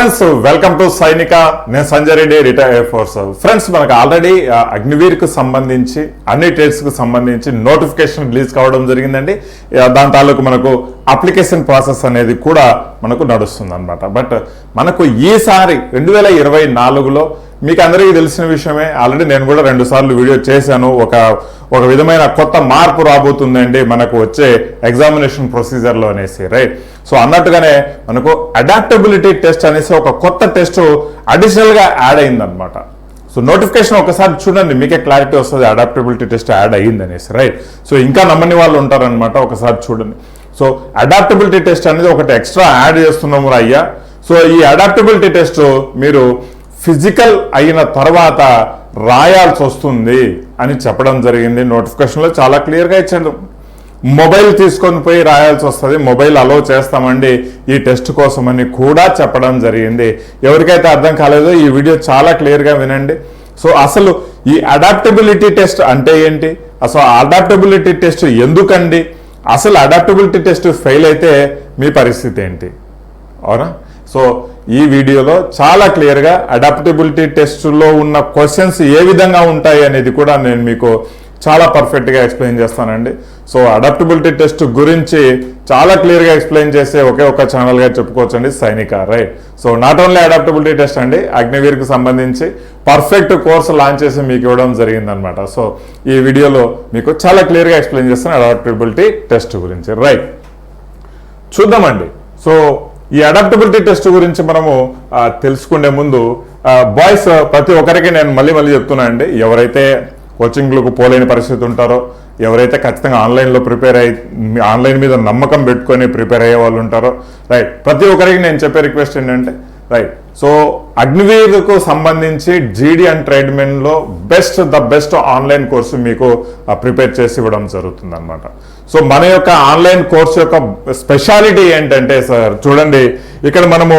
Friends welcome to సైనిక నేను Sanjay Reddy retire air force friends మనకు ఆల్రెడీ అగ్నివీర్కు సంబంధించి అన్ని ట్రేడ్స్కు సంబంధించి నోటిఫికేషన్ రిలీజ్ కావడం జరిగిందండి. దాని తాలూకు మనకు అప్లికేషన్ ప్రాసెస్ అనేది కూడా మనకు నడుస్తుంది అనమాట బట్ మనకు ఈసారి రెండు వేల ఇరవై నాలుగులో మీకు అందరికీ తెలిసిన విషయమే ఆల్రెడీ నేను కూడా రెండు సార్లు వీడియో చేశాను. ఒక ఒక విధమైన కొత్త మార్పు రాబోతుందండి మనకు వచ్చే ఎగ్జామినేషన్ ప్రొసీజర్లో అనేసి రైట్ సో అన్నట్టుగానే మనకు అడాప్టబిలిటీ టెస్ట్ అనేసి ఒక కొత్త టెస్ట్ అడిషనల్గా యాడ్ అయిందనమాట సో నోటిఫికేషన్ ఒకసారి చూడండి మీకే క్లారిటీ వస్తుంది అడాప్టబిలిటీ టెస్ట్ యాడ్ అయ్యింది అనేసి రైట్ సో ఇంకా నమ్మని వాళ్ళు ఉంటారనమాట ఒకసారి చూడండి. సో అడాప్టబిలిటీ టెస్ట్ అనేది ఒకటి ఎక్స్ట్రా యాడ్ చేస్తున్నాము రా అయ్యా. సో ఈ అడాప్టబిలిటీ టెస్ట్ మీరు ఫిజికల్ అయిన తర్వాత రాయాల్సి వస్తుంది అని చెప్పడం జరిగింది. నోటిఫికేషన్లో చాలా క్లియర్గా ఇచ్చాడు మొబైల్ తీసుకొని పోయి రాయాల్సి వస్తుంది. మొబైల్ అలో చేస్తామండి. ఈ టెస్ట్ కోసమని కూడా చెప్పడం జరిగింది. ఎవరికైతే అర్థం కాలేదో ఈ వీడియో చాలా క్లియర్గా వినండి. సో అసలు ఈ అడాప్టబిలిటీ టెస్ట్ అంటే ఏంటి? అసలు అడాప్టబిలిటీ టెస్ట్ ఎందుకండి? అసలు అడాప్టబిలిటీ టెస్ట్ ఫెయిల్ అయితే మీ పరిస్థితి ఏంటి? అవునా? సో ఈ వీడియోలో చాలా క్లియర్గా అడాప్టబిలిటీ టెస్ట్లో ఉన్న క్వశ్చన్స్ ఏ విధంగా ఉంటాయి అనేది కూడా నేను మీకు చాలా పర్ఫెక్ట్గా ఎక్స్ప్లెయిన్ చేస్తానండి. సో అడాప్టబిలిటీ టెస్ట్ గురించి చాలా క్లియర్గా ఎక్స్ప్లెయిన్ చేసే ఒకే ఒక ఛానల్గా చెప్పుకోవచ్చండి Sainika right so not only adaptability test అండి అగ్నివీర్కి సంబంధించి పర్ఫెక్ట్ కోర్స్ లాంచ్ చేసి మీకు ఇవ్వడం జరిగిందనమాట. సో ఈ వీడియోలో మీకు చాలా క్లియర్గా ఎక్స్ప్లెయిన్ చేస్తాను అడాప్టబిలిటీ టెస్ట్ గురించి. రైట్. చూద్దామండి. సో ఈ అడాప్టబిలిటీ టెస్ట్ గురించి మనము తెలుసుకునే ముందు బాయ్స్ ప్రతి ఒక్కరికి నేను మళ్ళీ మళ్ళీ చెప్తున్నానండి ఎవరైతే కోచింగ్లకు పోలేని పరిస్థితి ఉంటారో ఎవరైతే ఖచ్చితంగా ఆన్లైన్లో ప్రిపేర్ అయి ఆన్లైన్ మీద నమ్మకం పెట్టుకొని ప్రిపేర్ అయ్యే వాళ్ళు ఉంటారో రైట్ ప్రతి ఒక్కరికి నేను చెప్పే రిక్వెస్ట్ ఏంటంటే రైట్ సో అగ్నివీర్కు సంబంధించి GD and ట్రేడ్మెన్లో best the best online course మీకు uh, ప్రిపేర్ చేసి ఇవ్వడం జరుగుతుంది అనమాట సో మన యొక్క ఆన్లైన్ కోర్సు యొక్క స్పెషాలిటీ ఏంటంటే సార్ చూడండి ఇక్కడ మనము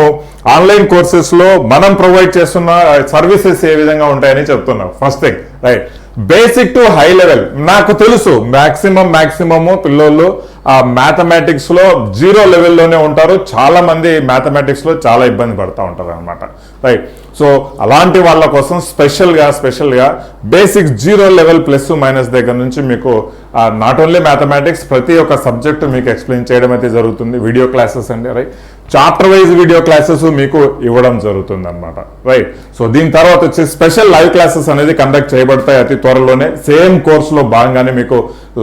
ఆన్లైన్ కోర్సెస్లో మనం ప్రొవైడ్ చేస్తున్న uh, సర్వీసెస్ ఏ విధంగా ఉంటాయని చెప్తున్నాం. First thing right basic to high level నాకు తెలుసు. మ్యాక్సిమం మ్యాక్సిమమ్ పిల్లోళ్ళు ఆ మ్యాథమెటిక్స్లో జీరో లెవెల్లోనే ఉంటారు. చాలా మంది మ్యాథమెటిక్స్లో చాలా ఇబ్బంది పడుతూ ఉంటారు అనమాట రైట్ సో అలాంటి వాళ్ళ కోసం స్పెషల్గా స్పెషల్గా basic zero level plus minus దగ్గర నుంచి మీకు నాట్ ఓన్లీ మ్యాథమెటిక్స్ ప్రతి ఒక్క సబ్జెక్ట్ మీకు ఎక్స్ప్లెయిన్ చేయడం అయితే జరుగుతుంది. వీడియో క్లాసెస్ అండి right chapter wise video classes మీకు ఇవ్వడం జరుగుతుంది అనమాట రైట్ సో దీని తర్వాత వచ్చి స్పెషల్ లైవ్ క్లాసెస్ అనేది కండక్ట్ చేయబడతాయి అతి త్వరలోనే. సేమ్ కోర్సులో భాగంగానే మీకు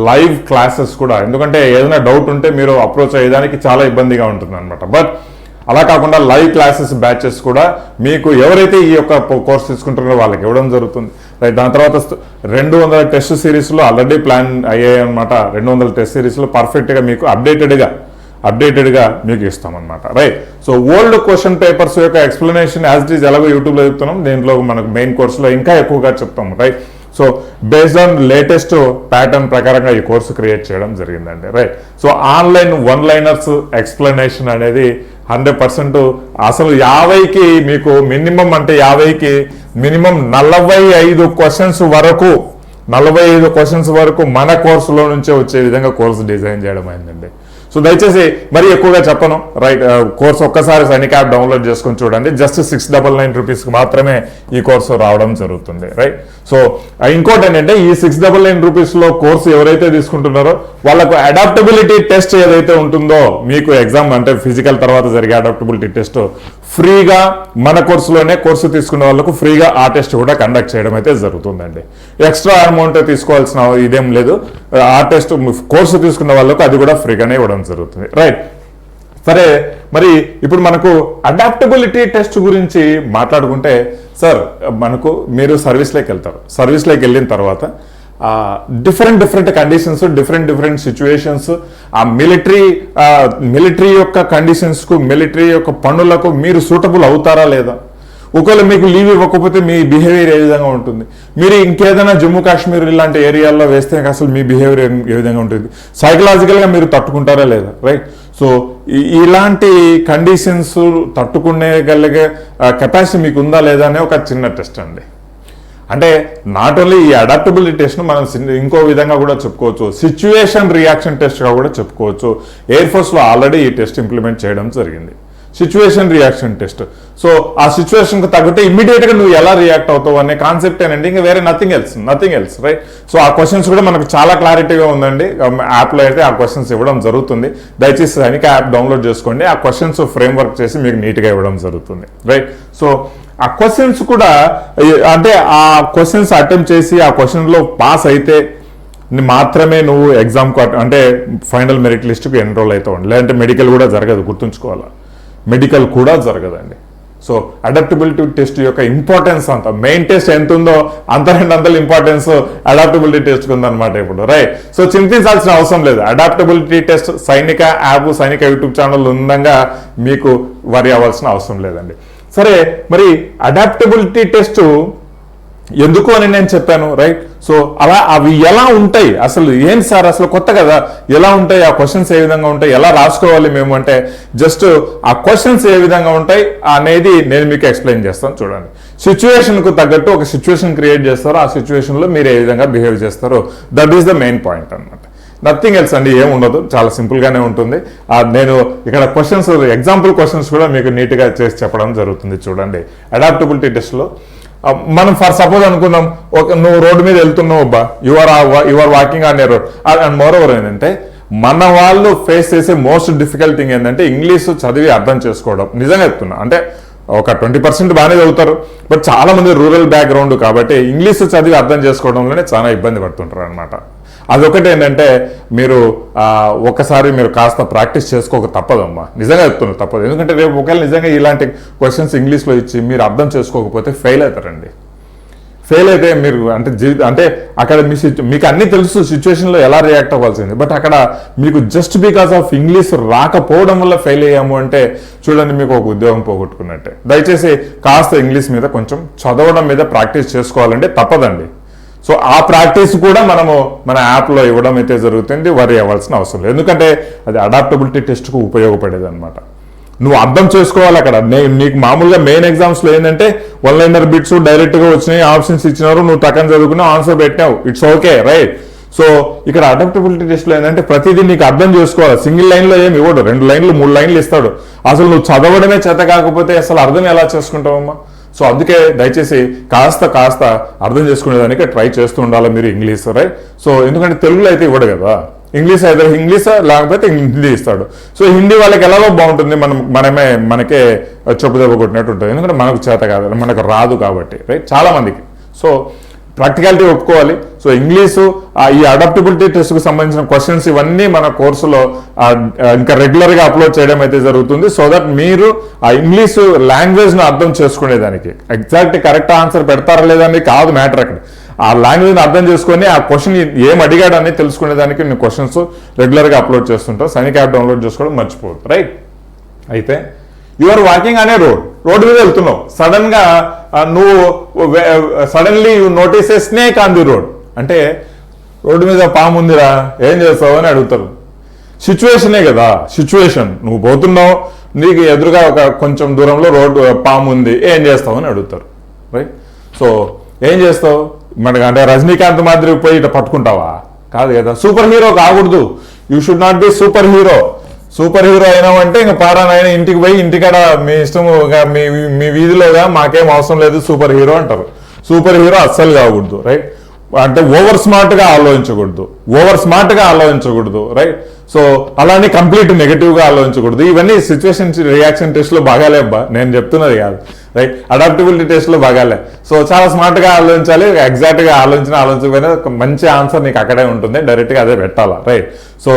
లైవ్ క్లాసెస్ కూడా. ఎందుకంటే ఏదైనా డౌట్ ఉంటే మీరు అప్రోచ్ అయ్యేదానికి చాలా ఇబ్బందిగా ఉంటుంది అనమాట బట్ అలా కాకుండా లైవ్ క్లాసెస్ బ్యాచెస్ కూడా మీకు ఎవరైతే ఈ యొక్క కోర్స్ తీసుకుంటారో వాళ్ళకి ఇవ్వడం జరుగుతుంది. రైట్ దాని తర్వాత రెండు వందల టెస్ట్ సిరీస్లో ఆల్రెడీ ప్లాన్ అయ్యాయి అనమాట రెండు వందల టెస్ట్ సిరీస్లో పర్ఫెక్ట్గా మీకు అప్డేటెడ్గా అప్డేటెడ్గా మీకు ఇస్తామన్నమాట. Right. So old question papers యొక్క ఎక్స్ప్లెనేషన్ యాజ్ ఇట్ ఈజ్ ఎలాగో యూట్యూబ్లో చెప్తున్నాం. దీంట్లో మనకు మెయిన్ కోర్సులో ఇంకా ఎక్కువగా చెప్తాం right. So based on latest pattern ప్రకారంగా ఈ కోర్సు క్రియేట్ చేయడం జరిగిందండి. Right. So online one liners explanation అనేది హండ్రెడ్ పర్సెంట్ అసలు యాభైకి మీకు మినిమం అంటే యాభైకి మినిమం నలభై ఐదు క్వశ్చన్స్ వరకు నలభై ఐదు క్వశ్చన్స్ వరకు మన కోర్సులో నుంచే వచ్చే విధంగా కోర్సు డిజైన్ చేయడం అయిందండి. సో దయచేసి మరీ ఎక్కువగా చెప్పను. రైట్ కోర్స్ uh, ఒక్కసారి సైనిక యాప్ డౌన్లోడ్ చేసుకొని చూడండి. జస్ట్ సిక్స్ డబల్ నైన్ రూపీస్కి మాత్రమే ఈ కోర్సు రావడం జరుగుతుంది. రైట్ సో uh, ఇంకోటి ఏంటంటే ఈ సిక్స్ డబల్ నైన్ రూపీస్లో కోర్సు ఎవరైతే తీసుకుంటున్నారో వాళ్ళకు అడాప్టబిలిటీ టెస్ట్ ఏదైతే ఉంటుందో మీకు ఎగ్జామ్ అంటే ఫిజికల్ తర్వాత జరిగే అడాప్టబిలిటీ టెస్ట్ ఫ్రీగా మన కోర్సులోనే కోర్సు తీసుకున్న వాళ్ళకు ఫ్రీగా ఆ టెస్ట్ కూడా కండక్ట్ చేయడం అయితే జరుగుతుందండి. ఎక్స్ట్రా అమౌంట్ తీసుకోవాల్సిన ఇదేం లేదు. ఆ టెస్ట్ కోర్సు తీసుకున్న వాళ్ళకు అది కూడా ఫ్రీగానే ఇవ్వడం జరుగుతుంది. రైట్. సరే మరి ఇప్పుడు మనకు అడాప్టబిలిటీ టెస్ట్ గురించి మాట్లాడుకుంటే సార్ మనకు మీరు సర్వీస్లోకి వెళ్తారు. సర్వీస్లోకి వెళ్ళిన తర్వాత different different conditions different different situations ఆ మిలిటరీ మిలిటరీ యొక్క కండిషన్స్కు మిలిటరీ యొక్క పనులకు మీరు సూటబుల్ అవుతారా లేదా? ఒకవేళ మీకు లీవ్ ఇవ్వకపోతే మీ బిహేవియర్ ఏ విధంగా ఉంటుంది? మీరు ఇంకేదైనా జమ్మూ కాశ్మీర్ ఇలాంటి ఏరియాల్లో వేస్తే అసలు మీ బిహేవియర్ ఏ విధంగా ఉంటుంది? సైకలాజికల్గా మీరు తట్టుకుంటారా లేదా? రైట్ సో ఈ- ఇలాంటి కండిషన్స్ తట్టుకునేగలిగే కెపాసిటీ మీకు ఉందా లేదా అనే ఒక చిన్న టెస్ట్ అండి. అంటే నాట్ ఓన్లీ ఈ అడాప్టబిలిటీ టెస్ట్ను మనం ఇంకో విధంగా కూడా చెప్పుకోవచ్చు. సిచ్యువేషన్ రియాక్షన్ టెస్ట్గా కూడా చెప్పుకోవచ్చు. ఎయిర్ ఫోర్స్లో ఆల్రెడీ ఈ టెస్ట్ ఇంప్లిమెంట్ చేయడం జరిగింది. సిచ్యువేషన్ రియాక్షన్ టెస్ట్ సో ఆ సిచ్యువేషన్కి కు ఇమ్మీడియట్గా నువ్వు ఎలా రియాక్ట్ అవుతావు అనే కాన్సెప్ట్ ఏనండి. ఇంకా వేరే nothing else nothing else right so ఆ క్వశ్చన్స్ కూడా మనకు చాలా క్లారిటీగా ఉందండి. Um, యాప్లో అయితే ఆ క్వశ్చన్స్ ఇవ్వడం జరుగుతుంది. దయచేసి సైనిక యాప్ డౌన్లోడ్ చేసుకోండి. ఆ క్వశ్చన్స్ ఫ్రేమ్ వర్క్ చేసి మీకు నీట్గా ఇవ్వడం జరుగుతుంది రైట్ సో ఆ క్వశ్చన్స్ కూడా అంటే ఆ క్వశ్చన్స్ అటెంప్ట్ చేసి ఆ క్వశ్చన్లో పాస్ అయితే మాత్రమే నువ్వు ఎగ్జామ్ అంటే ఫైనల్ మెరిట్ లిస్ట్కి ఎన్రోల్ అవుతావు లేదంటే మెడికల్ కూడా జరగదు గుర్తుంచుకోవాలా? మెడికల్ కూడా జరగదండి. సో అడాప్టబిలిటీ టెస్ట్ యొక్క ఇంపార్టెన్స్ అంత. మెయిన్ టెస్ట్ ఎంత ఉందో అంత రెండు అంతలు ఇంపార్టెన్స్ అడాప్టబిలిటీ టెస్ట్ ఉందన్నమాట ఇప్పుడు రైట్ సో చింతించాల్సిన అవసరం లేదు. Adaptability test Sainika app Sainika YouTube channel ఉందంగా మీకు వరి అవ్వాల్సిన అవసరం లేదండి. సరే మరి అడాప్టబిలిటీ టెస్ట్ ఎందుకు అని నేను చెప్పాను రైట్ సో అలా అవి ఎలా ఉంటాయి? అసలు ఏం సార్? అసలు కొత్త కదా. ఎలా ఉంటాయి? ఆ క్వశ్చన్స్ ఏ విధంగా ఉంటాయి? ఎలా రాసుకోవాలి మేము? అంటే జస్ట్ ఆ క్వశ్చన్స్ ఏ విధంగా ఉంటాయి అనేది నేను మీకు ఎక్స్ప్లెయిన్ చేస్తాను చూడండి. సిచ్యువేషన్కు తగ్గట్టు ఒక సిచ్యువేషన్ క్రియేట్ చేస్తారో ఆ సిచ్యువేషన్లో మీరు ఏ విధంగా బిహేవ్ చేస్తారో. That is the main point అన్నమాట. నథింగ్ ఎల్స్ అండి ఏం ఉండదు. చాలా సింపుల్గానే ఉంటుంది. నేను ఇక్కడ క్వశ్చన్స్ ఎగ్జాంపుల్ క్వశ్చన్స్ కూడా మీకు నీట్గా చేసి చెప్పడం జరుగుతుంది చూడండి. అడాప్టబిలిటీ టెస్ట్లో మనం ఫర్ సపోజ్ అనుకుందాం ఒక నువ్వు రోడ్డు మీద వెళ్తున్నావు అబ్బా your your walking on a road and moreover ఏంటంటే మన వాళ్ళు ఫేస్ చేసే మోస్ట్ డిఫికల్ట్ థింగ్ ఏంటంటే ఇంగ్లీష్ చదివి అర్థం చేసుకోవడం. నిజంగా చెప్తున్నా. అంటే ఒక ట్వంటీ పర్సెంట్ బాగానే చదువుతారు బట్ చాలా మంది రూరల్ బ్యాక్గ్రౌండ్ కాబట్టి ఇంగ్లీష్ చదివి అర్థం చేసుకోవడంలోనే చాలా ఇబ్బంది పడుతుంటారు అనమాట అదొకటి ఏంటంటే మీరు ఒకసారి మీరు కాస్త ప్రాక్టీస్ చేసుకోక తప్పదమ్మా. నిజంగా చెప్తున్నారు తప్పదు. ఎందుకంటే రేపు ఒకవేళ నిజంగా ఇలాంటి క్వశ్చన్స్ ఇంగ్లీష్లో ఇచ్చి మీరు అర్థం చేసుకోకపోతే ఫెయిల్ అవుతారండి. ఫెయిల్ అయితే మీరు అంటే జీవితం అంటే అక్కడ మీ సిచ్యు- మీకు అన్ని తెలుసు సిచ్యువేషన్లో ఎలా రియాక్ట్ అవ్వాల్సింది. బట్ అక్కడ మీకు జస్ట్ బికాస్ ఆఫ్ ఇంగ్లీష్ రాకపోవడం వల్ల ఫెయిల్ అయ్యాము అంటే చూడండి మీకు ఒక ఉద్యోగం పోగొట్టుకున్నట్టే. దయచేసి కాస్త ఇంగ్లీష్ మీద కొంచెం చదవడం మీద ప్రాక్టీస్ చేసుకోవాలంటే తప్పదండి. సో ఆ ప్రాక్టీస్ కూడా మనము మన యాప్లో ఇవ్వడం అయితే జరుగుతుంది వరి అవ్వాల్సిన అవసరం లేదు. ఎందుకంటే అది అడాప్టబిలిటీ టెస్ట్కు ఉపయోగపడేది అనమాట నువ్వు అర్థం చేసుకోవాలి అక్కడ. నీకు మామూలుగా మెయిన్ ఎగ్జామ్స్లో ఏంటంటే వన్ లైనర్ బిట్స్ డైరెక్ట్గా వచ్చినాయి ఆప్షన్స్ ఇచ్చినారు నువ్వు టక్కన చదువుకున్నావు ఆన్సర్ పెట్టావు. ఇట్స్ ఓకే రైట్ సో ఇక్కడ అడాప్టబిలిటీ టెస్ట్లో ఏంటంటే ప్రతిదీ నీకు అర్థం చేసుకోవాలి. సింగిల్ లైన్లో ఏమి ఇవ్వడు. రెండు లైన్లు మూడు లైన్లు ఇస్తాడు. అసలు నువ్వు చదవడమే చేత కాకపోతే అసలు అర్థం ఎలా చేసుకుంటావమ్మా? సో అందుకే దయచేసి కాస్త కాస్త అర్థం చేసుకునేదానికి ట్రై చేస్తూ ఉండాలి మీరు ఇంగ్లీష్ రైట్ సో ఎందుకంటే తెలుగులో అయితే ఇవ్వడు కదా. ఇంగ్లీష్ అయితే ఇంగ్లీష్ లేకపోతే హిందీ ఇస్తాడు. సో హిందీ వాళ్ళకి ఎలాగో బాగుంటుంది మనం మనమే మనకే చెప్పు దెబ్బ కొట్టినట్టు ఉంటుంది. ఎందుకంటే మనకు చేత కాదు మనకు రాదు కాబట్టి రైట్ చాలామందికి సో ప్రాక్టికాలిటీ ఒప్పుకోవాలి. సో ఇంగ్లీషు ఆ, ఈ అడాప్టబిలిటీ టెస్ట్కు సంబంధించిన క్వశ్చన్స్ ఇవన్నీ మన కోర్సులో ఇంకా రెగ్యులర్గా అప్లోడ్ చేయడం అయితే జరుగుతుంది. సో దట్ మీరు ఆ ఇంగ్లీషు లాంగ్వేజ్ను అర్థం చేసుకునేదానికి. ఎగ్జాక్ట్ కరెక్ట్ ఆన్సర్ పెడతారా లేదని కాదు మ్యాటర్ అక్కడ. ఆ లాంగ్వేజ్ని అర్థం చేసుకొని ఆ క్వశ్చన్ ఏం అడిగాడు అనేది తెలుసుకునేదానికి నేను క్వశ్చన్స్ రెగ్యులర్గా అప్లోడ్ చేస్తుంటా. సైనిక యాప్ డౌన్లోడ్ చేసుకోవడం మర్చిపోవద్దు. రైట్? అయితే యు ఆర్ వాకింగ్ అనే రోడ్ రోడ్డు మీద వెళ్తున్నావు. సడన్గా నువ్వు suddenly you notice a snake on the road అంటే రోడ్డు మీద పాము ఉందిరా ఏం చేస్తావు అని అడుగుతారు. సిచ్యువేషనే కదా సిచ్యువేషన్ నువ్వు పోతున్నావు నీకు ఎదురుగా ఒక కొంచెం దూరంలో రోడ్డు పాము ఉంది ఏం చేస్తావు అని అడుగుతారు. రైట్ సో ఏం చేస్తావు? మనకి అంటే రజనీకాంత్ మాదిరి పోయి ఇట్లా పట్టుకుంటావా? కాదు కదా సూపర్ హీరో కాకూడదు. You should not be super hero super hero అయినావంటే ఇంకా పారాయణ ఇంటికి పోయి ఇంటికాడ మీ ఇష్టం మీ మీ వీధిలోగా మాకేం అవసరం లేదు సూపర్ హీరో అంటారు. సూపర్ హీరో అస్సలు కాకూడదు రైట్ అంటే ఓవర్ స్మార్ట్గా ఆలోచించకూడదు ఓవర్ స్మార్ట్గా ఆలోచించకూడదు రైట్ సో అలానే కంప్లీట్ నెగిటివ్గా ఆలోచించకూడదు. ఇవన్నీ సిచ్యువేషన్ రియాక్షన్ టెస్ట్లో బాగాలే అబ్బా నేను చెప్తున్నది కాదు రైట్ అడాప్టబిలిటీ టెస్ట్లో బాగాలే. సో చాలా స్మార్ట్గా ఆలోచించాలి ఎగ్జాక్ట్గా ఆలోచన ఆలోచించకపోయినా ఒక మంచి ఆన్సర్ నీకు అక్కడే ఉంటుంది డైరెక్ట్గా అదే పెట్టాలా రైట్ సో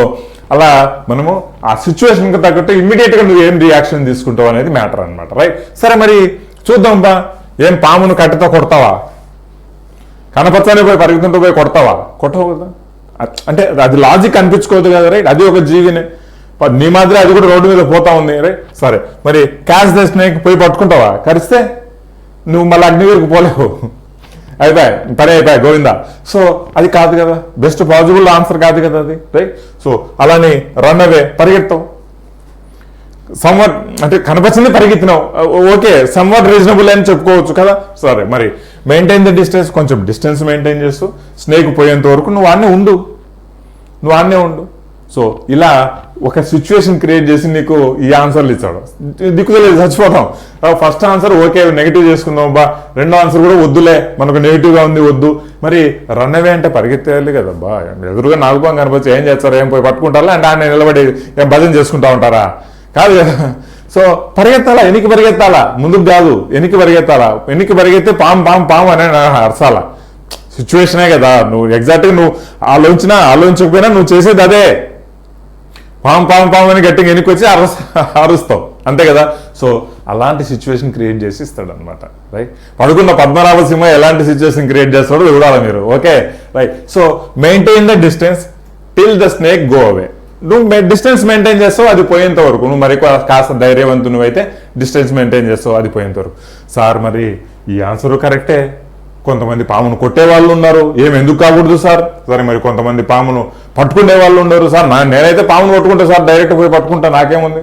అలా మనము ఆ సిచ్యువేషన్కి తగ్గట్టు ఇమ్మీడియట్గా నువ్వు ఏం రియాక్షన్ తీసుకుంటావు అనేది మ్యాటర్ అన్నమాట రైట్ సరే మరి చూద్దాం బా ఏం పామును కట్టతో కొడతావా? కనపచ్చని పోయి పరిగెత్తుంటూ పోయి కొడతావా? కొట్టవు కదా. అంటే అది లాజిక్ అనిపించుకోవద్దు కదా రైట్ అది ఒక జీవిని. నీ మాదిరి అది కూడా రోడ్డు మీద పోతా ఉంది రైట్ సరే. మరి క్యాష్ ద స్నేక్ పోయి పట్టుకుంటావా? కరిస్తే నువ్వు మళ్ళీ అగ్నివీరికి పోలేవు. అయిపోయాయి పని అయిపోయాయి గోవిందా? సో అది కాదు కదా. బెస్ట్ పాజిబుల్ ఆన్సర్ కాదు కదా అది రైట్ సో అలానే రన్ అవే పరిగెత్తావు. సమ్వాట్ అంటే కనపచ్చింది పరిగెత్తినావు. ఓకే సమ్వాట్ రీజనబుల్ అని చెప్పుకోవచ్చు కదా. సరే మరి మెయింటైన్ ద డిస్టెన్స్ కొంచెం డిస్టెన్స్ మెయింటైన్ చేస్తూ స్నేక్ పోయేంత వరకు నువ్వు అన్నీ ఉండు. నువ్వు అన్నే ఉండు. సో ఇలా ఒక సిచ్యువేషన్ క్రియేట్ చేసి నీకు ఈ ఆన్సర్లు ఇచ్చాడు. దిక్కులేదు చచ్చిపోతాం. ఫస్ట్ ఆన్సర్ ఓకే నెగిటివ్ చేసుకుందాం బా రెండో ఆన్సర్ కూడా వద్దులే మనకు నెగిటివ్గా ఉంది వద్దు. మరి రన్ అవే అంటే పరిగెత్తేయాలి కదా బా ఎదురుగా నాగుపాం కనిపించి ఏం చేస్తారు ఏం పోయి పట్టుకుంటారా అంటే ఆయన నిలబడి ఏం భజన చేసుకుంటా ఉంటారా? కాదు కదా. సో పరిగెత్తాలా ఎనికి పరిగెత్తాలా? ముందుకు కాదు ఎనికి పరిగెత్తాలా? ఎనికి పరిగెత్తే పాము పాము పాము అనే అరసాలా. సిచ్యువేషనే కదా. నువ్వు ఎగ్జాక్ట్గా నువ్వు ఆలోచించినా ఆలోచించకపోయినా నువ్వు చేసేది అదే. పాము పాము పాము అని గట్టిగా ఎనుకొచ్చి అరస్ అరుస్తావు అంతే కదా? సో అలాంటి సిచ్యువేషన్ క్రియేట్ చేసి ఇస్తాడు అనమాట రైట్ పడుకున్న పద్మనాభ సింహ ఎలాంటి సిచ్యువేషన్ క్రియేట్ చేస్తాడో చూడాలి మీరు. Okay right so maintain the distance till the snake go away నువ్వు డిస్టెన్స్ మెయింటైన్ చేస్తావు అది పోయేంత వరకు. నువ్వు మరి కాస్త ధైర్యవంతు నువ్వైతే డిస్టెన్స్ మెయింటైన్ చేస్తావు అది పోయేంత వరకు. సార్ మరి ఈ ఆన్సర్ కరెక్టే కొంతమంది పామును కొట్టే వాళ్ళు ఉన్నారు. ఏం ఎందుకు కాకూడదు సార్? సరే మరి కొంతమంది పామును పట్టుకునే వాళ్ళు ఉన్నారు సార్. నా నేనైతే పామును పట్టుకుంటా సార్. డైరెక్ట్ పోయి పట్టుకుంటా. నాకేముంది?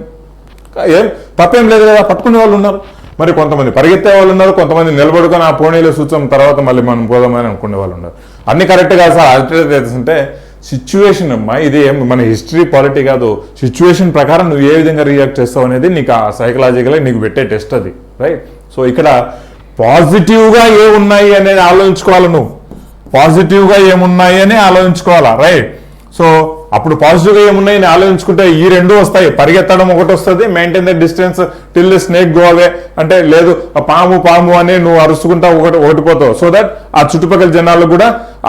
ఏం? తప్పేం లేదు కదా. పట్టుకునే వాళ్ళు ఉన్నారు. మరి కొంతమంది పరిగెత్తే వాళ్ళు ఉన్నారు. కొంతమంది నిలబడుకొని ఆ పోనీలో సూచన తర్వాత మళ్ళీ మనం పోదామని అనుకునే వాళ్ళు ఉన్నారు. అన్ని కరెక్ట్ కాదు సార్. అల్టర్నేటివ్స్ అంటే సిచ్యువేషన్ అమ్మా ఇది ఏం మన హిస్టరీ పాలిటీ కాదు. సిచ్యువేషన్ ప్రకారం నువ్వు ఏ విధంగా రియాక్ట్ చేస్తావు అనేది నీకు ఆ సైకలాజికలే నీకు పెట్టే టెస్ట్ అది. రైట్ సో ఇక్కడ పాజిటివ్గా ఏ ఉన్నాయి అనేది ఆలోచించుకోవాలి నువ్వు. పాజిటివ్గా ఏమున్నాయి అని ఆలోచించుకోవాలా? రైట్. సో అప్పుడు పాజిటివ్గా ఏమున్నాయని ఆలోచించుకుంటే ఈ రెండు వస్తాయి. పరిగెత్తడం ఒకటి వస్తుంది maintain the distance till snake go away అంటే లేదు ఆ పాము పాము అని నువ్వు అరుచుకుంటా ఒకటి ఓడిపోతావు సో దట్ ఆ చుట్టుపక్కల జనాలకు కూడా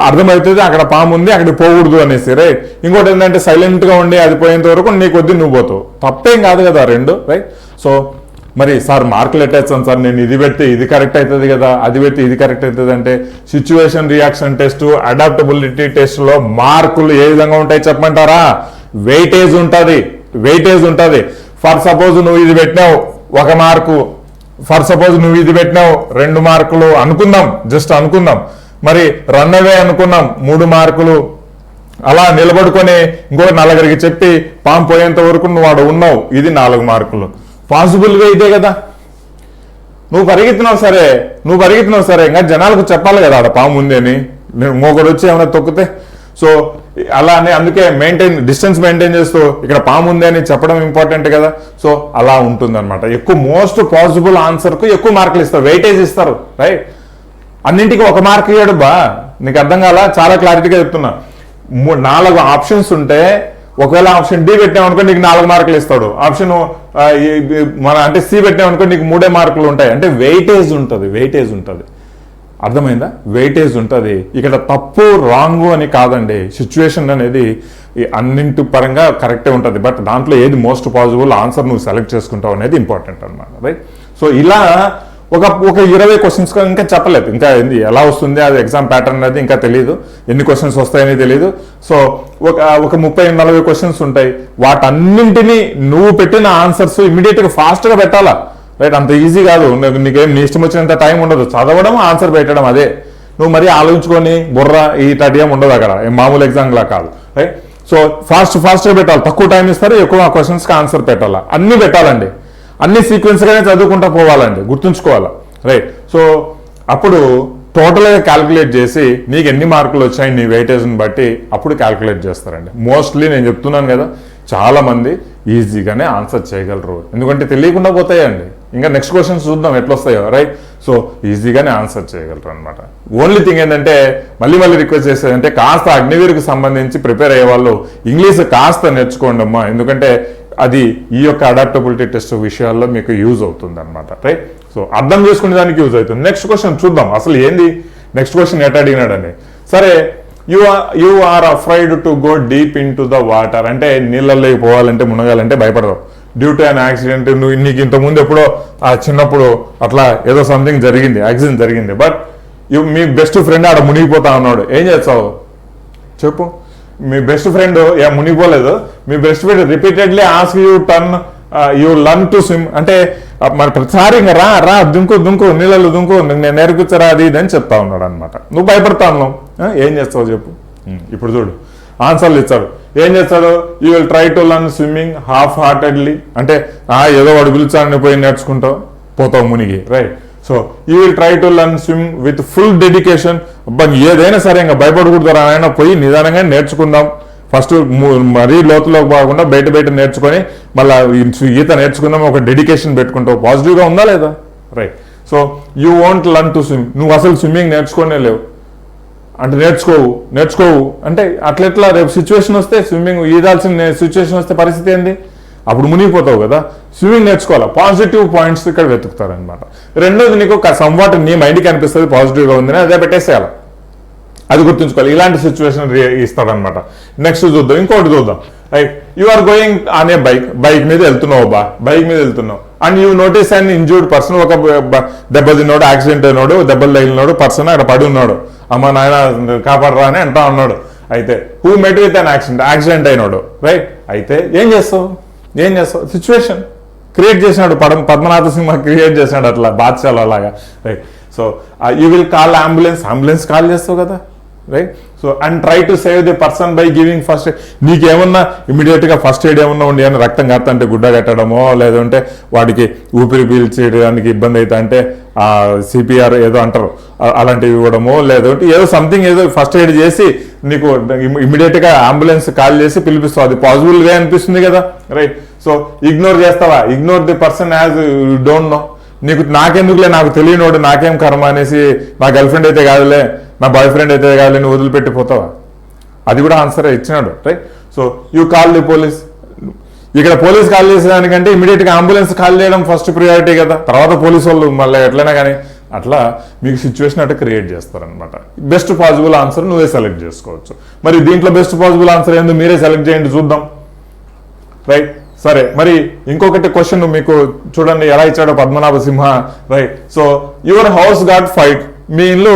అర్థమవుతుంది అక్కడ పాము ఉంది అక్కడికి పోకూడదు అనేసి. రైట్. ఇంకోటి ఏంటంటే సైలెంట్గా ఉండి అది పోయేంత వరకు నీ కొద్ది నువ్వు పోతావు. తప్పేం కాదు కదా రెండు రైట్. సో మరి సార్ మార్కులు ఎట్టేస్తాను సార్ నేను ఇది పెడితే ఇది కరెక్ట్ అవుతుంది కదా అది పెడితే ఇది కరెక్ట్ అవుతుంది అంటే సిచ్యువేషన్ రియాక్షన్ టెస్ట్ అడాప్టబిలిటీ టెస్ట్లో మార్కులు ఏ విధంగా ఉంటాయి చెప్పమంటారా? వెయిటేజ్ ఉంటుంది వెయిటేజ్ ఉంటుంది. ఫర్ సపోజ్ నువ్వు ఇది పెట్టినావు ఒక మార్కు. ఫర్ సపోజ్ నువ్వు ఇది పెట్టినావు రెండు మార్కులు అనుకుందాం జస్ట్ అనుకుందాం. మరి రన్ అవే అనుకున్నాం మూడు మార్కులు. అలా నిలబడుకొని ఇంకో నలుగురికి చెప్పి పాము పోయేంత వరకు నువ్వు వాడు ఉన్నావు ఇది నాలుగు మార్కులు. పాసిబుల్గా ఇదే కదా? నువ్వు పరిగెత్తినావు సరే నువ్వు పరిగెత్తినావు సరే ఇంకా జనాలకు చెప్పాలి కదా ఆడ పాము ఉంది అని. ఇంకొకటి వచ్చి ఏమైనా తొక్కితే. సో అలానే అందుకే మెయింటైన్ డిస్టెన్స్ మెయింటైన్ చేస్తూ ఇక్కడ పాము ఉంది అని చెప్పడం ఇంపార్టెంట్ కదా. సో అలా ఉంటుంది అనమాట ఎక్కువ మోస్ట్ పాసిబుల్ ఆన్సర్కు ఎక్కువ మార్కులు ఇస్తారు వెయిటేజ్ ఇస్తారు రైట్? అన్నింటికి ఒక మార్క్ ఇవ్వడు బా. నీకు అర్థం కాలా? చాలా క్లారిటీగా చెప్తున్నా. మూ- నాలుగు ఆప్షన్స్ ఉంటే ఒకవేళ ఆప్షన్ డి పెట్టామనుకో నీకు నాలుగు మార్కులు ఇస్తాడు. ఆప్షన్ మన అంటే సి పెట్టామనుకో నీకు మూడే మార్కులు ఉంటాయి. అంటే వెయిటేజ్ ఉంటుంది వెయిటేజ్ ఉంటుంది. అర్థమైందా? వెయిటేజ్ ఉంటుంది. ఇక్కడ తప్పు రాంగు అని కాదండి. సిచ్యువేషన్ అనేది అన్నింటి పరంగా కరెక్టే ఉంటుంది. బట్ దాంట్లో ఏది మోస్ట్ పాసిబుల్ ఆన్సర్ నువ్వు సెలెక్ట్ చేసుకుంటావు అనేది ఇంపార్టెంట్ అనమాట రైట్? సో ఇలా ఒక ఒక ఇరవై క్వశ్చన్స్ ఇంకా చెప్పలేదు. ఇంకా ఎలా వస్తుంది అది ఎగ్జామ్ ప్యాటర్న్ అనేది ఇంకా తెలియదు ఎన్ని క్వశ్చన్స్ వస్తాయని తెలియదు సో ఒక ఒక ముప్పై నలభై క్వశ్చన్స్ ఉంటాయి. వాటన్నింటినీ నువ్వు పెట్టిన ఆన్సర్స్ ఇమీడియట్గా ఫాస్ట్గా పెట్టాలా? రైట్ అంత ఈజీ కాదు. నీకేం నీ ఇష్టం వచ్చినంత టైం ఉండదు. చదవడం ఆన్సర్ పెట్టడం అదే. నువ్వు మరీ ఆలోచించుకొని బుర్ర ఈ ఏం ఉండదు అక్కడ. ఏం మామూలు ఎగ్జామ్లా కాదు. రైట్? సో ఫాస్ట్ ఫాస్ట్గా పెట్టాలి. తక్కువ టైం ఇస్తారు ఎక్కువ క్వశ్చన్స్కి ఆన్సర్ పెట్టాలా? అన్నీ పెట్టాలండి. అన్ని సీక్వెన్స్గానే చదువుకుంటా పోవాలండి గుర్తుంచుకోవాలా? రైట్ సో అప్పుడు టోటల్గా క్యాలిక్యులేట్ చేసి నీకు ఎన్ని మార్కులు వచ్చాయి నీ వెయిటేజ్ని బట్టి అప్పుడు క్యాలిక్యులేట్ చేస్తారండి. మోస్ట్లీ నేను చెప్తున్నాను కదా చాలామంది ఈజీగానే ఆన్సర్ చేయగలరు. ఎందుకంటే తెలియకుండా పోతాయండి. ఇంకా నెక్స్ట్ క్వశ్చన్స్ చూద్దాం ఎట్లా వస్తాయో రైట్ సో ఈజీగానే ఆన్సర్ చేయగలరు అనమాట ఓన్లీ థింగ్ ఏంటంటే మళ్ళీ మళ్ళీ రిక్వెస్ట్ చేసేది అంటే కాస్త అగ్నివీరుకు సంబంధించి ప్రిపేర్ అయ్యే వాళ్ళు ఇంగ్లీష్ కాస్త నేర్చుకోండి అమ్మా ఎందుకంటే అది ఈ యొక్క అడాప్టబిలిటీ టెస్ట్ విషయాల్లో మీకు యూజ్ అవుతుంది అనమాట రైట్ సో అర్థం చేసుకునే దానికి యూజ్ అవుతుంది. నెక్స్ట్ క్వశ్చన్ చూద్దాం. అసలు ఏంది? నెక్స్ట్ క్వశ్చన్ ఎట్ అడిగినాడని. సరే you are you are afraid to go deep into the water అంటే నీళ్ళల్లోకి పోవాలంటే మునగాలంటే భయపడదాం డ్యూ టు అన్ యాక్సిడెంట్ నువ్వు నీకు ఇంతకుముందు ఎప్పుడో ఆ చిన్నప్పుడు అట్లా ఏదో సంథింగ్ జరిగింది యాక్సిడెంట్ జరిగింది. బట్ మీ బెస్ట్ ఫ్రెండ్ ఆడ మునిగిపోతా ఉన్నాడు. ఏం చేస్తావు? చెప్పు. మీ బెస్ట్ ఫ్రెండ్ ఏ మునిగిపోలేదు. మీ best friend repeatedly ask you turn you learn to swim అంటే మరి ప్రతిసారి ఇంకా రా రా దుంకు దుంకు నీళ్ళలో దుంకు నేను నేర్పించరా అది ఇది అని చెప్తా ఉన్నాడు అనమాట నువ్వు భయపడతా ఉన్నావు. ఏం చేస్తావు చెప్పు. ఇప్పుడు చూడు ఆన్సర్లు ఇచ్చాడు ఏం చేస్తాడు? You will try to learn swimming half heartedly అంటే ఆ ఏదో వాడు పిలిచాడని పోయి నేర్చుకుంటావు పోతావు మునిగి right so you will try to learn swim with full dedication but ఏదైనా సరే ఇంకా భయపడకూడదు ఆయన పోయి నిదానంగా నేర్చుకుందాం. ఫస్ట్ మరీ లోతులోకి పోకుండా బయట బయట నేర్చుకొని మళ్ళీ ఈత నేర్చుకుందాం ఒక డెడికేషన్ పెట్టుకుంటావు. పాజిటివ్గా ఉందా లేదా? Right so you want learn to swim నువ్వు అసలు స్విమ్మింగ్ నేర్చుకోనే లేవు. అంటే నేర్చుకోవు నేర్చుకోవు. అంటే అట్లెట్లా రేపు సిచ్యువేషన్ వస్తే స్విమ్మింగ్ ఈదాల్సిన సిచ్యువేషన్ వస్తే పరిస్థితి ఏంది? అప్పుడు మునిగిపోతావు కదా. స్విమ్మింగ్ నేర్చుకోవాలి? పాజిటివ్ పాయింట్స్ ఇక్కడ వెతుకుతారనమాట రెండోది నీకు సంవాట్ నీ మైండ్కి అనిపిస్తుంది పాజిటివ్గా ఉందని అదే పెట్టేసేయాలి? అది గుర్తుంచుకోవాలి. ఇలాంటి సిచ్యువేషన్ ఇస్తాడనమాట నెక్స్ట్ చూద్దాం. ఇంకోటి చూద్దాం. రైట్ యు ఆర్ గోయింగ్ అనే బైక్ బైక్ మీద వెళ్తున్నావు బా. బైక్ మీద వెళ్తున్నావు. And you notice and injured person ఒక దెబ్బ తిన్నాడు యాక్సిడెంట్ అయినాడు దెబ్బలు తగిలినాడు పర్సన్ అక్కడ పడి ఉన్నాడు. అమ్మ నాయన కాపాడరా అని అంటా ఉన్నాడు. అయితే who met with an accident accident అయినాడు. రైట్ అయితే ఏం చేస్తావు? ఏం చేస్తావు? సిచ్యువేషన్ క్రియేట్ చేసినాడు. పడం పద్మనాథ సింహ క్రియేట్ చేసినాడు అట్లా. బాద్షాలో లాగా. Right so you will call ambulance ambulance call చేస్తావు కదా. Right so and try to save the person by giving first aid నీకేమన్నా ఇమీడియట్గా ఫస్ట్ ఎయిడ్ ఏమన్నా ఉండి అని రక్తం కాస్తంటే గుడ్డ కట్టడమో లేదంటే వాడికి ఊపిరి పీల్చేయడానికి ఇబ్బంది అయితే అంటే ఆ సిపిఆర్ ఏదో అంటారు అలాంటివి ఇవ్వడమో లేదంటే ఏదో సంథింగ్ ఏదో ఫస్ట్ ఎయిడ్ చేసి నీకు ఇమీడియట్గా అంబులెన్స్ కాల్ చేసి పిలిపిస్తావు. అది పాసిబుల్ అనిపిస్తుంది కదా రైట్ సో ఇగ్నోర్ చేస్తావా? Ignore the person as don't know నీకు నాకెందుకులే? నాకు తెలియనోడు నాకేం కర్మ అనేసి నా గర్ల్ ఫ్రెండ్ అయితే కాదులే. నా బాయ్ ఫ్రెండ్ అయితే కాదు నువ్వు వదిలిపెట్టిపోతావా? అది కూడా ఆన్సర్ ఇచ్చినాడు right so you call the police ఇక్కడ పోలీస్ కాల్ చేసేదానికంటే ఇమీడియట్గా అంబులెన్స్ కాల్ చేయడం ఫస్ట్ ప్రియారిటీ కదా. తర్వాత పోలీస్ వాళ్ళు మళ్ళీ ఎట్లయినా కానీ అట్లా మీకు సిచ్యువేషన్ అట్లా క్రియేట్ చేస్తారనమాట బెస్ట్ పాసిబుల్ ఆన్సర్ నువ్వే సెలెక్ట్ చేసుకోవచ్చు. మరి దీంట్లో బెస్ట్ పాసిబుల్ ఆన్సర్ ఏందో మీరే సెలెక్ట్ చేయండి చూద్దాం. రైట్ సరే మరి ఇంకొకటి క్వశ్చన్ మీకు చూడండి ఎలా ఇచ్చాడో Padmanabha Simha right so your house got fight మీ ఇల్లు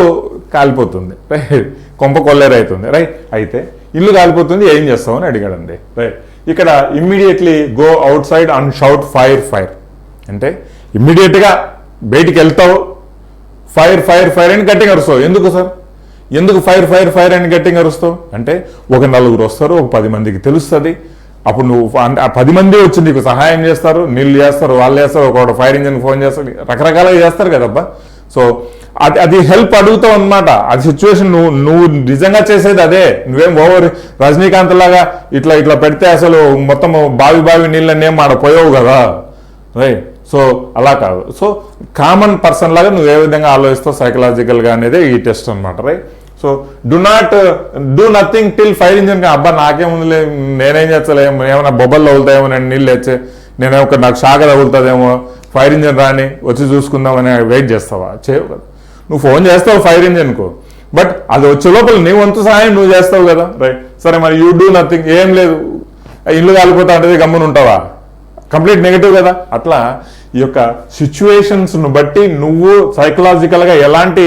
కాలిపోతుంది. రైట్. కొంప కొల్లేరైతుంది. రైట్. అయితే ఇల్లు కాలిపోతుంది ఏం చేస్తావు అని అడిగాడండి. రైట్. ఇక్కడ immediately go outside and shout fire fire. అంటే ఇమ్మీడియట్గా బయటికి వెళ్తావు ఫైర్ ఫైర్ ఫైర్ అని గట్టిగా అరుస్తావు. ఎందుకు సార్? ఎందుకు ఫైర్ ఫైర్ ఫైర్ అని గట్టిగా అరుస్తావు? అంటే ఒక నలుగురు వస్తారు ఒక పది మందికి తెలుస్తుంది. అప్పుడు నువ్వు అంటే ఆ పది మంది వచ్చి నీకు సహాయం చేస్తారు నీళ్ళు చేస్తారు వాళ్ళు చేస్తారు ఒకటి ఫైర్ ఇంజిన్ ఫోన్ చేస్తారు రకరకాలుగా చేస్తారు కదబ్బా. సో అది అది హెల్ప్ అడుగుతావు అనమాట అది సిచ్యువేషన్ నువ్వు నువ్వు నిజంగా చేసేది అదే. నువ్వేం ఓవర్ రజనీకాంత్ లాగా ఇట్లా ఇట్లా పెడితే అసలు మొత్తం బావి బావి నీళ్ళని ఏం ఆడ పోయావు కదా. రైట్ సో అలా కాదు. సో కామన్ పర్సన్ లాగా నువ్వు ఏ విధంగా ఆలోచిస్తావు సైకలాజికల్గా అనేది ఈ టెస్ట్ అనమాట right so do not do nothing till fire engine అబ్బా నాకేముందిలే నేనేం చేస్తలేము ఏమైనా బొబ్బల్లో తగులుతాయేమో నేను నీళ్ళు తెచ్చే నేను ఒక నాకు షాగ తగులుతుందేమో ఫైర్ ఇంజిన్ రాని వచ్చి చూసుకుందామని వెయిట్ చేస్తావా? చేయవు కదా నువ్వు ఫోన్ చేస్తావు ఫైర్ ఇంజిన్కు. బట్ అది వచ్చే లోపల నీ వంతు సహాయం నువ్వు చేస్తావు కదా? రైట్. సరే మరి యూ డూ నథింగ్ ఏం లేదు. ఇల్లు కాలిపోతా అంటే గమ్మున ఉంటావా? కంప్లీట్ నెగిటివ్ కదా? అట్లా ఈ యొక్క సిచ్యువేషన్స్ను బట్టి నువ్వు సైకలాజికల్గా ఎలాంటి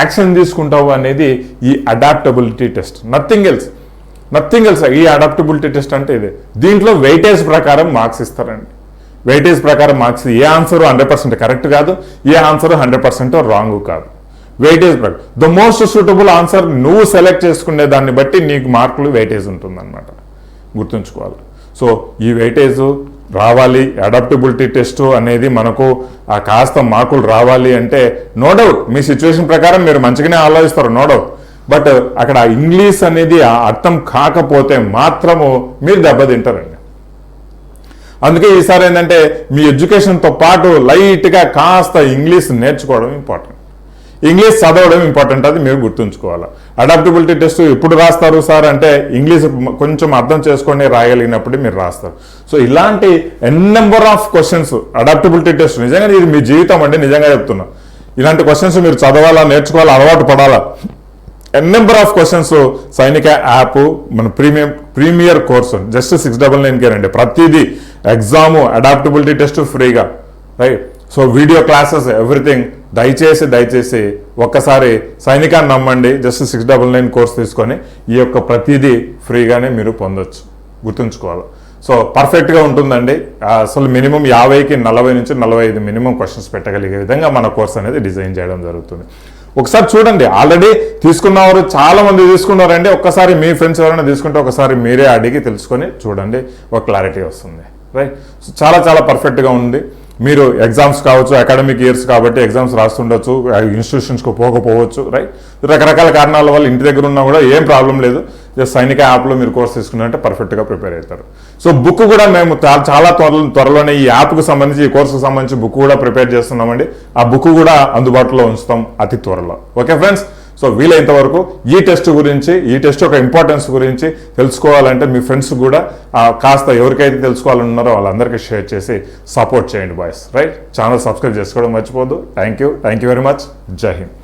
యాక్షన్ తీసుకుంటావు అనేది ఈ adaptability test nothing else nothing else ఈ అడాప్టబిలిటీ టెస్ట్ అంటే ఇదే. దీంట్లో వెయిటేజ్ ప్రకారం మార్క్స్ ఇస్తారండి. వెయిటేజ్ ప్రకారం మార్క్స్ ఏ ఆన్సర్ హండ్రెడ్ పర్సెంట్ కరెక్ట్ కాదు ఏ ఆన్సర్ హండ్రెడ్ పర్సెంట్ రాంగ్ కాదు. వెయిటేజ్ ప్రకారం ద మోస్ట్ సూటబుల్ ఆన్సర్ నువ్వు సెలెక్ట్ చేసుకునే దాన్ని బట్టి నీకు మార్కులు వెయిటేజ్ ఉంటుందన్నమాట. గుర్తుంచుకోవాలి. సో ఈ వెయిటేజ్ రావాలి అడాప్టబిలిటీ టెస్ట్ అనేది మనకు ఆ కాస్త మార్కులు రావాలి అంటే నో డౌట్ మీ సిచ్యువేషన్ ప్రకారం మీరు మంచిగానే ఆలోచిస్తారు నో డౌట్. బట్ అక్కడ ఇంగ్లీష్ అనేది ఆ అర్థం కాకపోతే మాత్రము మీరు దెబ్బతింటారండి. అందుకే ఈసారి ఏంటంటే మీ ఎడ్యుకేషన్తో పాటు లైట్గా కాస్త ఇంగ్లీష్ నేర్చుకోవడం ఇంపార్టెంట్. ఇంగ్లీష్ చదవడం ఇంపార్టెంట్ అది మీరు గుర్తుంచుకోవాలి. అడాప్టబిలిటీ టెస్ట్ ఎప్పుడు రాస్తారు సార్? అంటే ఇంగ్లీష్ కొంచెం అర్థం చేసుకొని రాయగలిగినప్పుడు మీరు రాస్తారు. సో ఇలాంటి N number of questions adaptability test నిజంగా ఇది మీ జీవితం అండి నిజంగా చెప్తున్నా. ఇలాంటి క్వశ్చన్స్ మీరు చదవాలా నేర్చుకోవాలా అలవాటు పడాలా? N number of questions Sainika app మన premium premier course just six double nine కేనండి ప్రతిదీ ఎగ్జాము అడాప్టబిలిటీ టెస్ట్ ఫ్రీగా right so video classes everything దయచేసి దయచేసి ఒక్కసారి సైనికాన్ని నమ్మండి just six double nine course తీసుకొని ఈ యొక్క ప్రతిదీ ఫ్రీగానే మీరు పొందొచ్చు గుర్తుంచుకోవాలి. సో పర్ఫెక్ట్గా ఉంటుందండి. అసలు మినిమం యాభైకి నలభై నుంచి నలభై ఐదు మినిమం క్వశ్చన్స్ పెట్టగలిగే విధంగా మన కోర్స్ అనేది డిజైన్ చేయడం జరుగుతుంది. ఒకసారి చూడండి. ఆల్రెడీ తీసుకున్నవారు చాలా మంది తీసుకున్నారండి. ఒక్కసారి మీ ఫ్రెండ్స్ ఎవరైనా తీసుకుంటే ఒకసారి మీరే అడిగి తెలుసుకొని చూడండి. ఒక క్లారిటీ వస్తుంది. రైట్ సో చాలా చాలా పర్ఫెక్ట్గా ఉంది. మీరు ఎగ్జామ్స్ కావచ్చు అకాడమిక్ ఇయర్స్ కాబట్టి ఎగ్జామ్స్ రాస్తుండొచ్చు ఇన్స్టిట్యూషన్స్కు పోకపోవచ్చు రైట్ రకరకాల కారణాల వల్ల ఇంటి దగ్గర ఉన్నా కూడా ఏం ప్రాబ్లం లేదు. జస్ట్ సైనిక యాప్లో మీరు కోర్స్ తీసుకున్నారంటే పర్ఫెక్ట్గా ప్రిపేర్ అవుతారు. సో బుక్ కూడా మేము చాలా త్వరలో త్వరలోనే ఈ యాప్కు సంబంధించి ఈ కోర్సుకు సంబంధించి బుక్ కూడా ప్రిపేర్ చేస్తున్నామండి. ఆ బుక్ కూడా అందుబాటులో ఉంచుతాం అతి త్వరలో. Okay friends? సో వీలైనంత వరకు ఈ టెస్ట్ గురించి ఈ టెస్ట్ యొక్క ఇంపార్టెన్స్ గురించి తెలుసుకోవాలంటే మీ ఫ్రెండ్స్ కూడా కాస్త ఎవరికైతే తెలుసుకోవాలని ఉన్నారో వాళ్ళందరికీ షేర్ చేసి సపోర్ట్ చేయండి బాయ్స్. రైట్? ఛానల్ సబ్స్క్రైబ్ చేసుకోవడం మర్చిపోద్దు thank you thank you very much. జై హింద్.